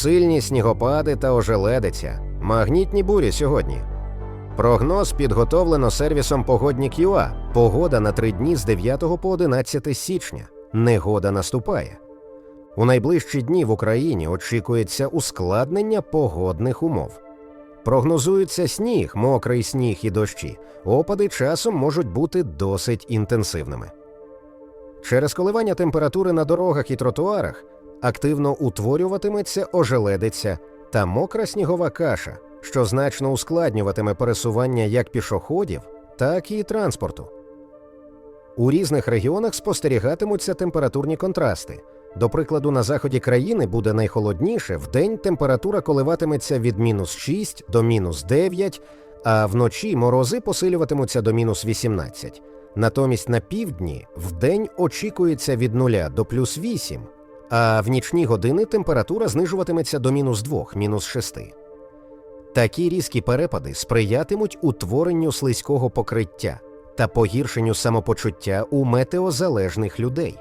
Сильні снігопади та ожеледиця. Магнітні бурі сьогодні. Прогноз підготовлено сервісом Погоднік ЮА. Погода на три дні з 9 по 11 січня. Негода наступає. У найближчі дні в Україні очікується ускладнення погодних умов. Прогнозується сніг, мокрий сніг і дощі. Опади часом можуть бути досить інтенсивними. Через коливання температури на дорогах і тротуарах активно утворюватиметься ожеледиця та мокра снігова каша, що значно ускладнюватиме пересування як пішоходів, так і транспорту. У різних регіонах спостерігатимуться температурні контрасти. До прикладу, на заході країни буде найхолодніше, вдень температура коливатиметься від мінус 6 до мінус 9, а вночі морози посилюватимуться до мінус 18. Натомість на півдні вдень очікується від 0 до плюс 8, а в нічні години температура знижуватиметься до мінус 2, мінус 6. Такі різкі перепади сприятимуть утворенню слизького покриття та погіршенню самопочуття у метеозалежних людей.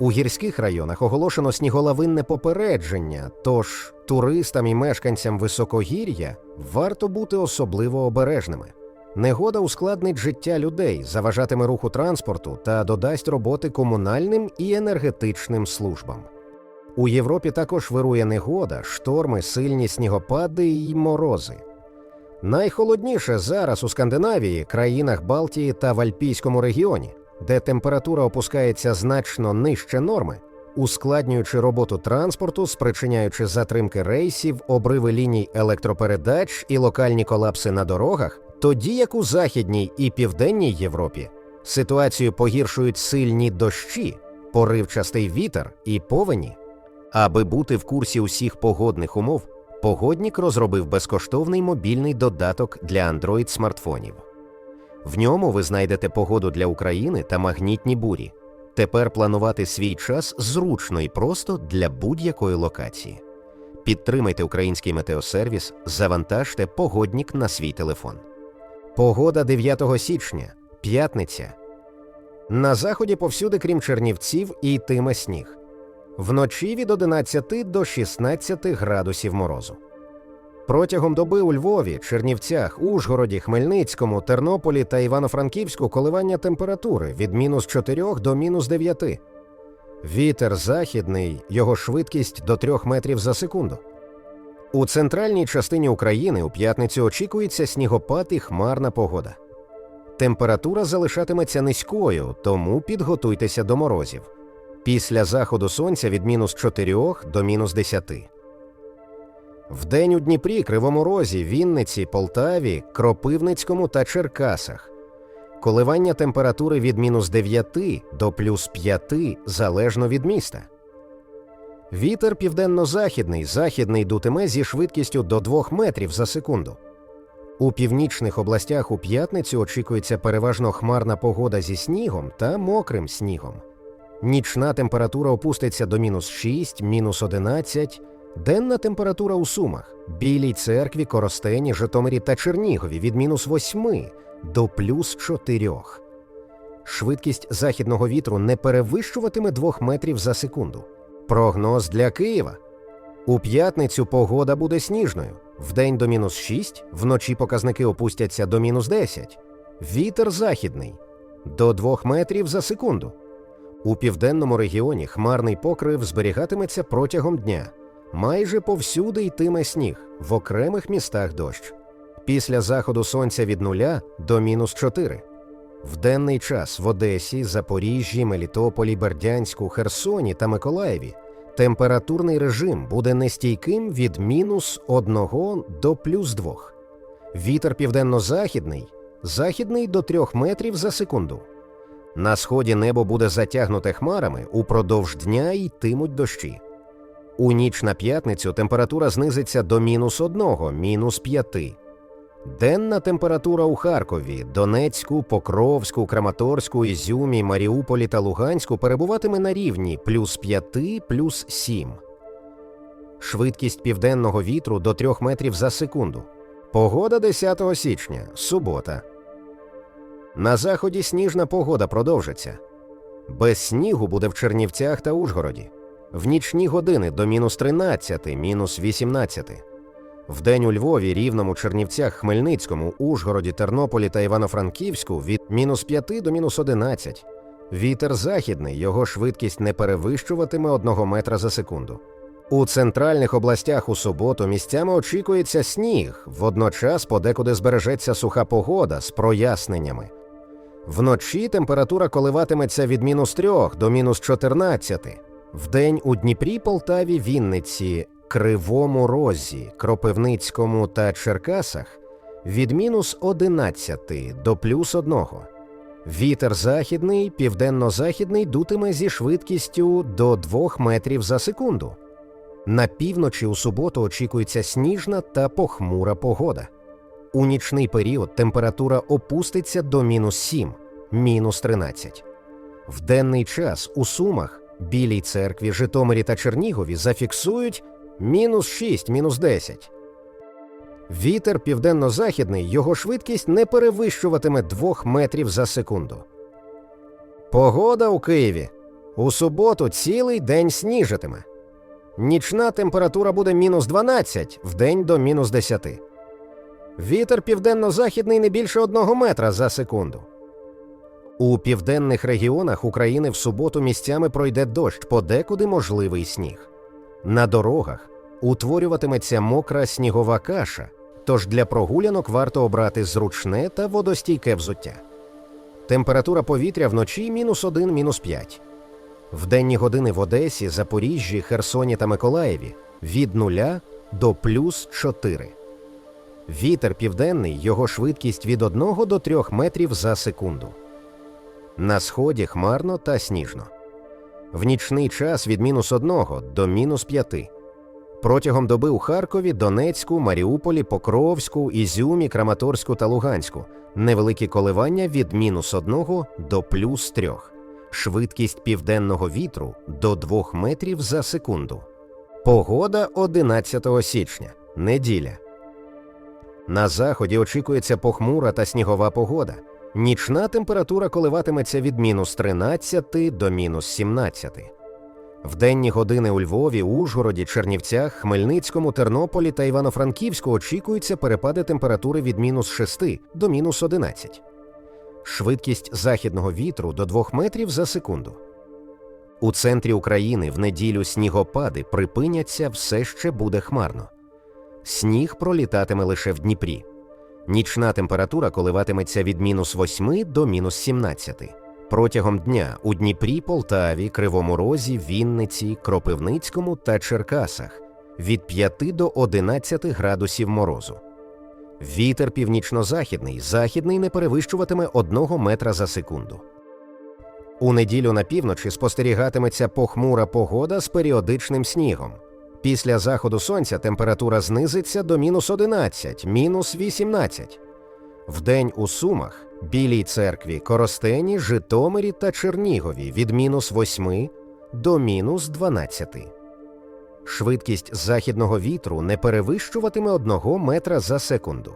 У гірських районах оголошено сніголовинне попередження, тож туристам і мешканцям високогір'я варто бути особливо обережними. Негода ускладнить життя людей, заважатиме руху транспорту та додасть роботи комунальним і енергетичним службам. У Європі також вирує негода, шторми, сильні снігопади й морози. Найхолодніше зараз у Скандинавії, країнах Балтії та в Альпійському регіоні, де температура опускається значно нижче норми, ускладнюючи роботу транспорту, спричиняючи затримки рейсів, обриви ліній електропередач і локальні колапси на дорогах, тоді як у Західній і Південній Європі ситуацію погіршують сильні дощі, поривчастий вітер і повені. Аби бути в курсі усіх погодних умов, погоднік розробив безкоштовний мобільний додаток для Android смартфонів. В ньому ви знайдете погоду для України та магнітні бурі. Тепер планувати свій час зручно і просто для будь-якої локації. Підтримайте український метеосервіс, завантажте погоднік на свій телефон. Погода 9 січня, п'ятниця. На заході повсюди, крім Чернівців, і йтиме сніг. Вночі від 11 до 16 градусів морозу. Протягом доби у Львові, Чернівцях, Ужгороді, Хмельницькому, Тернополі та Івано-Франківську коливання температури від мінус 4 до мінус 9. Вітер західний, його швидкість до 3 метрів за секунду. У центральній частині України у п'ятницю очікується снігопад і хмарна погода. Температура залишатиметься низькою, тому підготуйтеся до морозів. Після заходу сонця від мінус 4 до мінус 10. Вдень у Дніпрі, Кривому Розі, Вінниці, Полтаві, Кропивницькому та Черкасах. Коливання температури від мінус 9 до плюс 5 залежно від міста. Вітер південно-західний, західний дутиме зі швидкістю до 2 метрів за секунду. У північних областях у п'ятницю очікується переважно хмарна погода зі снігом та мокрим снігом. Нічна температура опуститься до мінус 6, мінус 11, денна температура у Сумах, Білій церкві, Коростені, Житомирі та Чернігові від мінус 8 до плюс 4. Швидкість західного вітру не перевищуватиме 2 метрів за секунду. Прогноз для Києва. У п'ятницю погода буде сніжною. Вдень до мінус 6, вночі показники опустяться до мінус 10. Вітер західний до 2 метрів за секунду. У південному регіоні хмарний покрив зберігатиметься протягом дня. Майже повсюди йтиме сніг, в окремих містах дощ. Після заходу сонця від нуля до мінус 4. В денний час в Одесі, Запоріжжі, Мелітополі, Бердянську, Херсоні та Миколаєві температурний режим буде нестійким від мінус 1 до плюс 2. Вітер південно-західний, західний до 3 метрів за секунду. На сході небо буде затягнуте хмарами, упродовж дня йтимуть дощі. У ніч на п'ятницю температура знизиться до мінус 1, мінус 5. Денна температура у Харкові, Донецьку, Покровську, Краматорську, Ізюмі, Маріуполі та Луганську перебуватиме на рівні плюс 5, плюс 7. Швидкість південного вітру до 3 метрів за секунду. Погода 10 січня, субота. На заході сніжна погода продовжиться. Без снігу буде в Чернівцях та Ужгороді. В нічні години до мінус 13, мінус 18. Вдень у Львові, Рівному, Чернівцях, Хмельницькому, Ужгороді, Тернополі та Івано-Франківську від мінус 5 до мінус 11. Вітер західний, його швидкість не перевищуватиме 1 метра за секунду. У центральних областях у суботу місцями очікується сніг, водночас подекуди збережеться суха погода з проясненнями. Вночі температура коливатиметься від мінус 3 до мінус 14. Вдень у Дніпрі, Полтаві, Вінниці, Кривому Розі, Кропивницькому та Черкасах від мінус 11 до плюс 1. Вітер західний, південно-західний дутиме зі швидкістю до 2 метрів за секунду. На півночі у суботу очікується сніжна та похмура погода. У нічний період температура опуститься до мінус 7, мінус 13. В денний час у Сумах, Білій церкві, Житомирі та Чернігові зафіксують мінус 6, мінус 10. Вітер південно-західний, його швидкість не перевищуватиме 2 метрів за секунду. Погода у Києві. У суботу цілий день сніжитиме. Нічна температура буде мінус 12, вдень до мінус 10. Вітер південно-західний не більше 1 метра за секунду. У південних регіонах України в суботу місцями пройде дощ, подекуди можливий сніг. На дорогах утворюватиметься мокра снігова каша, тож для прогулянок варто обрати зручне та водостійке взуття. Температура повітря вночі мінус 1, мінус 5. В денні години в Одесі, Запоріжжі, Херсоні та Миколаєві від 0 до плюс 4. Вітер південний, його швидкість від 1 до 3 метрів за секунду. На сході хмарно та сніжно. В нічний час від мінус 1 до мінус 5. Протягом доби у Харкові, Донецьку, Маріуполі, Покровську, Ізюмі, Краматорську та Луганську невеликі коливання від мінус 1 до плюс 3. Швидкість південного вітру до 2 метрів за секунду. Погода 11 січня. Неділя. На заході очікується похмура та снігова погода. Нічна температура коливатиметься від мінус 13 до мінус 17. В денні години у Львові, Ужгороді, Чернівцях, Хмельницькому, Тернополі та Івано-Франківську очікуються перепади температури від мінус 6 до мінус 11. Швидкість західного вітру до 2 метрів за секунду. У центрі України в неділю снігопади припиняться все ще буде хмарно. Сніг пролітатиме лише в Дніпрі. Нічна температура коливатиметься від мінус 8 до мінус 17. Протягом дня у Дніпрі, Полтаві, Кривому Розі, Вінниці, Кропивницькому та Черкасах від 5 до 11 градусів морозу. Вітер північно-західний, західний не перевищуватиме 1 метра за секунду. У неділю на півночі спостерігатиметься похмура погода з періодичним снігом. Після заходу сонця температура знизиться до мінус 11, мінус 18. Вдень у Сумах, Білій церкві, Коростені, Житомирі та Чернігові від мінус 8 до мінус 12. Швидкість західного вітру не перевищуватиме 1 метра за секунду.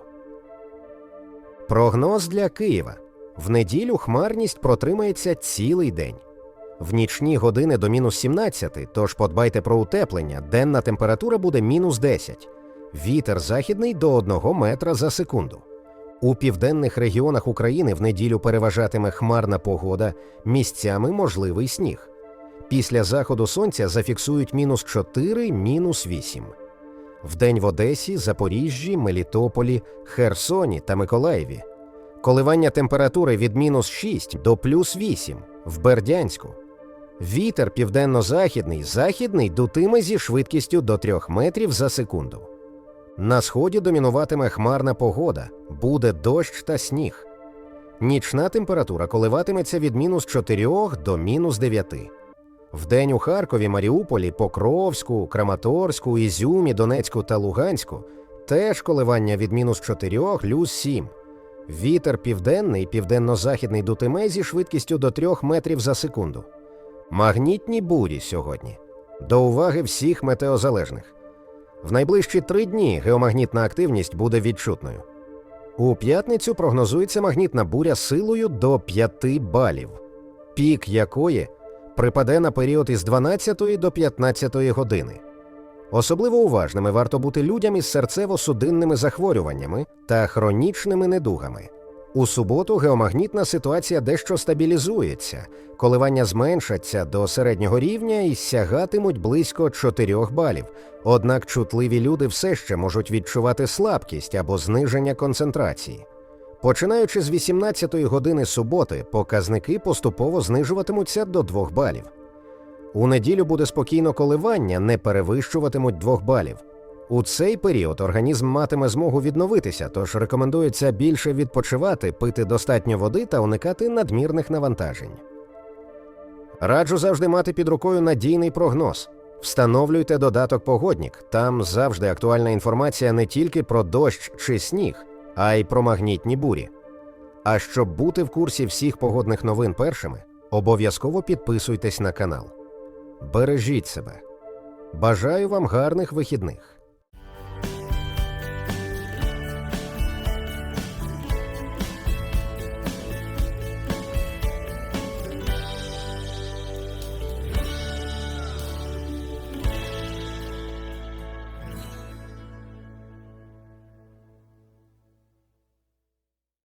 Прогноз для Києва. В неділю хмарність протримається цілий день. В нічні години до мінус 17, тож подбайте про утеплення. Денна температура буде мінус 10. Вітер західний до 1 метра за секунду. У південних регіонах України в неділю переважатиме хмарна погода, місцями можливий сніг. Після заходу сонця зафіксують мінус 4, мінус 8. Вдень в Одесі, Запоріжжі, Мелітополі, Херсоні та Миколаєві. Коливання температури від мінус 6 до плюс 8 в Бердянську. Вітер південно-західний, західний дутиме зі швидкістю до 3 метрів за секунду. На сході домінуватиме хмарна погода, буде дощ та сніг. Нічна температура коливатиметься від мінус 4 до мінус 9. Вдень у Харкові, Маріуполі, Покровську, Краматорську, Ізюмі, Донецьку та Луганську теж коливання від мінус 4 плюс 7. Вітер південний, південно-західний дутиме зі швидкістю до 3 метрів за секунду. Магнітні бурі сьогодні. До уваги всіх метеозалежних. В найближчі три дні геомагнітна активність буде відчутною. У п'ятницю прогнозується магнітна буря силою до 5 балів, пік якої припаде на період із 12 до 15 години. Особливо уважними варто бути людям із серцево-судинними захворюваннями та хронічними недугами. У суботу геомагнітна ситуація дещо стабілізується, коливання зменшаться до середнього рівня і сягатимуть близько 4 балів. Однак чутливі люди все ще можуть відчувати слабкість або зниження концентрації. Починаючи з 18-ї години суботи, показники поступово знижуватимуться до 2 балів. У неділю буде спокійно коливання, не перевищуватимуть 2 балів. У цей період організм матиме змогу відновитися, тож рекомендується більше відпочивати, пити достатньо води та уникати надмірних навантажень. Раджу завжди мати під рукою надійний прогноз. Встановлюйте додаток Погоднік. Там завжди актуальна інформація не тільки про дощ чи сніг, а й про магнітні бурі. А щоб бути в курсі всіх погодних новин першими, обов'язково підписуйтесь на канал. Бережіть себе. Бажаю вам гарних вихідних.